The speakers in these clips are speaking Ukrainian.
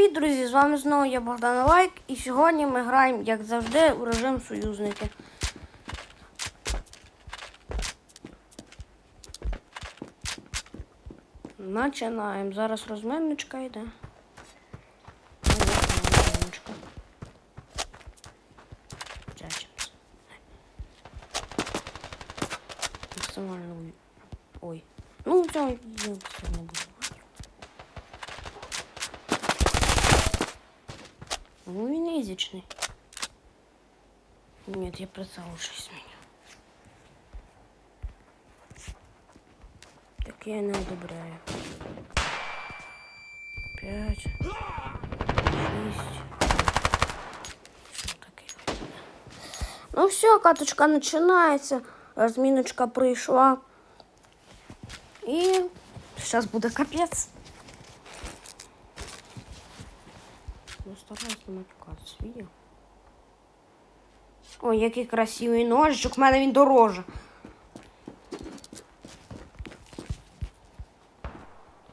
привіт, друзі! З вами знову я Богдан Лайк, і сьогодні ми граємо, як завжди, у режим союзники. Починаємо. Зараз розминочка йде. Розминочка. Максимально. Ой. Ну, цього я все не. Ну, він ізічний. Нет, я прицел лучше сменю. Так я не одобряю. Пять. Шесть. Що таке? Ну все, каточка починається. Розміночка прийшла. І зараз буде капець. Ну, стараюсь не матюкатися, видів? Ой, який красивий ножичок, в мене він дороже.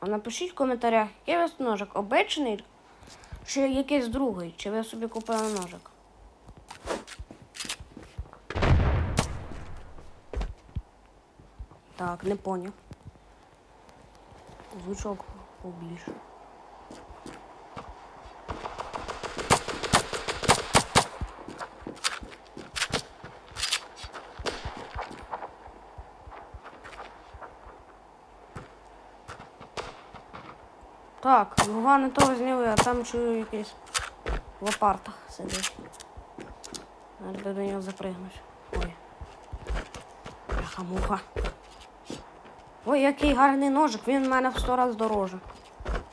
А напишіть в коментарях, який у вас ножик? Обичний чи якийсь другий? Чи ви собі купили ножик? Так, не поняв. Звучок побільше. Так, нога не того зняли, а там чую якийсь в лопартах сидить. Треба до нього запригнути. Ой. Бляха-муха. Ой, який гарний ножик, він в мене в сто раз дороже.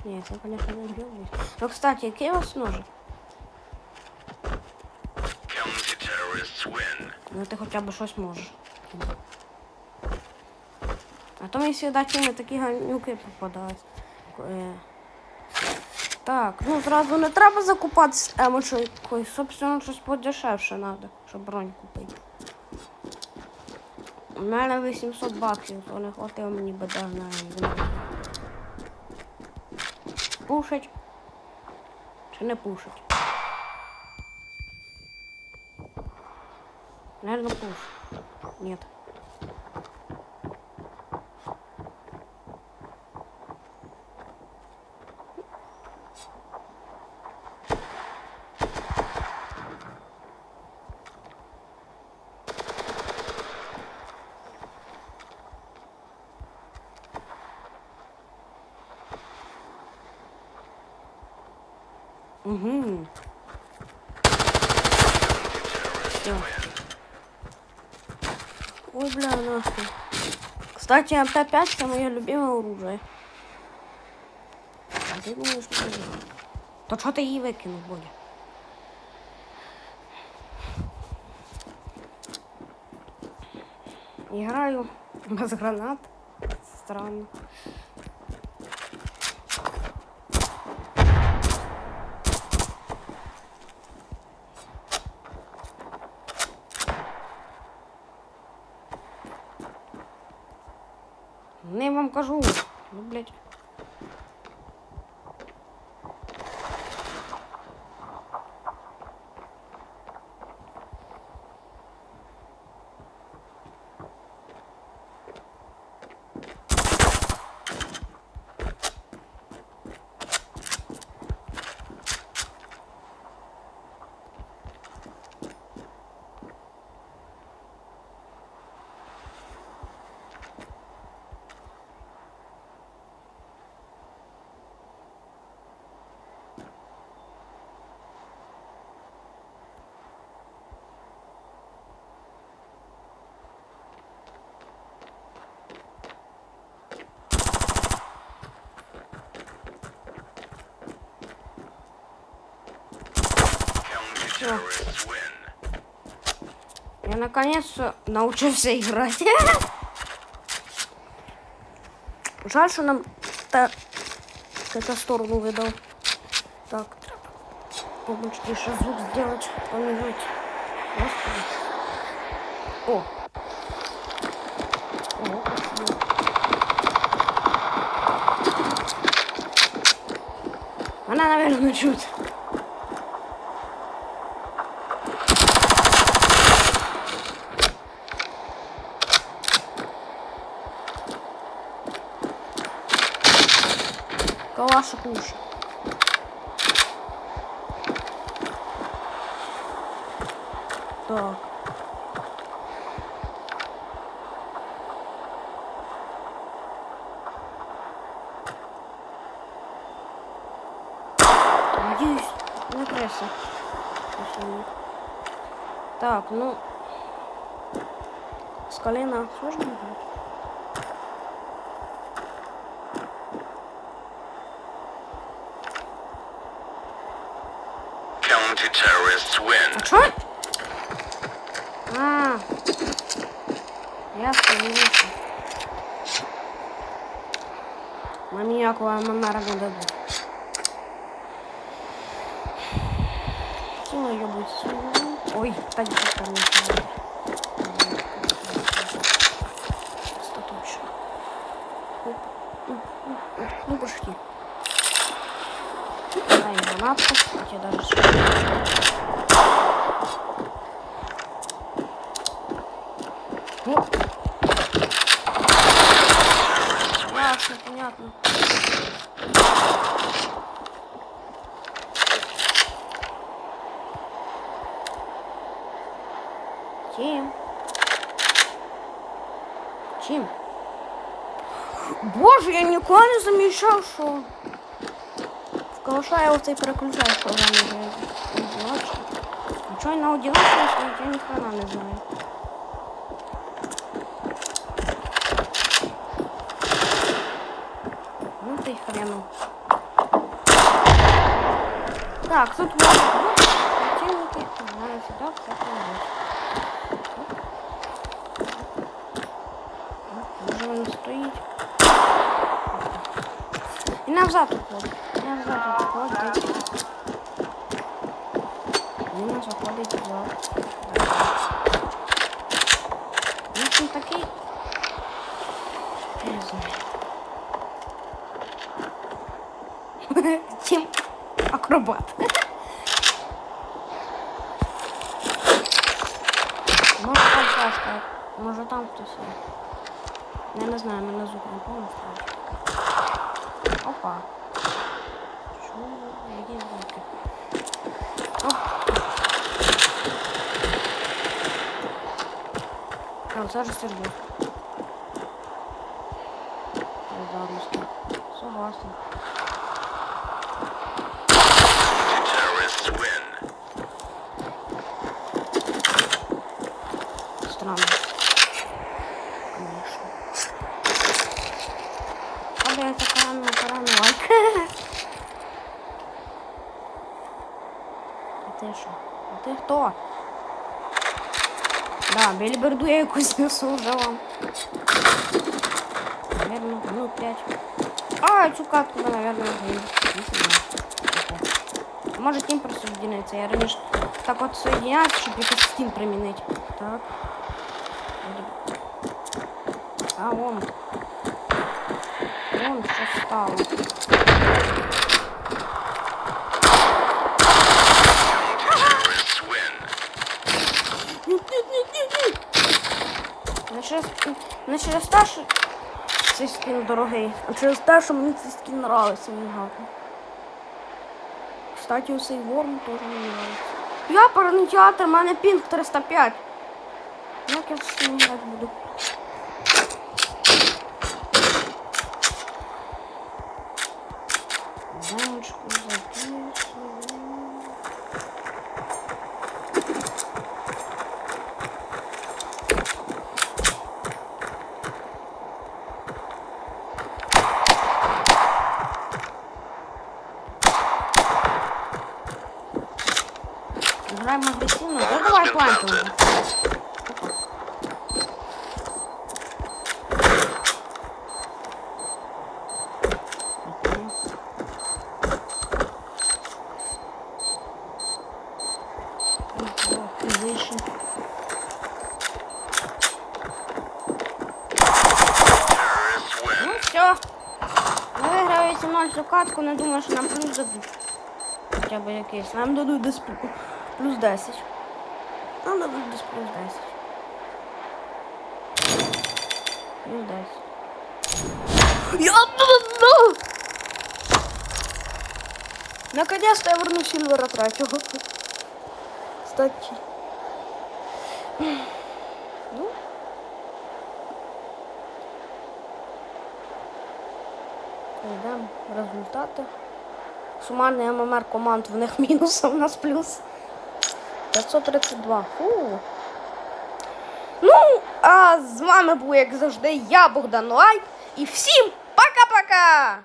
Ні, це, звісно, не гривний. Ну, кстати, який у вас ножик? Ну ти хоча б щось можеш. А то мені завжди ті такі ганюки попадають. Так, ну зразу не треба закупатися емочою якоюсь. Собственно, щось подешевше треба, щоб бронь купити. У мене 800 баксів, то не хватило мені би на. Пушить. Чи не пушить? Наверное, пуш. Нет. Угу. Все. Ой, бля, нахуй. Кстати, МП-5 это мое любимое оружие. А ты думаешь, что я? То что ты її викинув, Бодя? Играю без гранат. Странно. hundred win. Я наконец-то научился играть. Жаль, что нам та... эту сторону выдал. Так, побольше еще звук сделать, помигать. Господи. О! О, красиво. Мене, навіть, не нашу кушу. Так. Надеюсь, на крыше. Так, ну... С колена сложно будет? Win. А? А, я остановился. На ніякого манера не дадуть. Сила ёбуть. Ой, так не лапку. Вот я даже Оп. Ясно, понятно. Чем? Чем? Боже, я никуда не замечал, что... в калаша я оцей переключаю, що вже не одиночка. Нічого на одиночку, я ні хрена не знаю. Ну ты хрену. Так, тут вот, вот противники. Надо сюда все положить. Може він стоїть. І назад уходить. І назад уходить назад. Він такий. Я не знаю. Тим акробат. Може там Сашка, може там хтось є. Я не знаю, мене звук не повністю. Опа. А, це ж Сергій. Бездарності. Согласен. Terrorists win. Странно. Конечно. Падається карана, карана, лайк. А ти що? А ти хто? Да, Бельберду я якусь несу вже вам. Наверное, минут пять. А, цю катку, да, наверное, вже не знаю. Може тім присоединиться. Я раніше так от соєдинявся, щоб якось стім примінити. Так. Вроде бы. А, вон. Вон что стало. Не через те, що цей скін дорогий, а через те, що мені цей скін нравиться, він гарний. Кстати, цей ворм теж мені нравиться. Я паранотеатр, в мене пінг 305. Як я з цим грати буду? Дамочку записую. Win. Ну все. Ми виграли 18 катку, не думаю, що нам плюс дадуть. хоча б якийсь. Нам дадуть десь плюс 10. Нам дадуть десь плюс 10. Плюс 10. Я ну! Наконец-то я верну Сильвера третього. Кстати. Ну. Йдемо результати. Сумарний ММР команд в них мінус, а в нас плюс. 532. Фу. Ну, а з вами був, як завжди, я, Богдан Лайк. І всім пока-пока!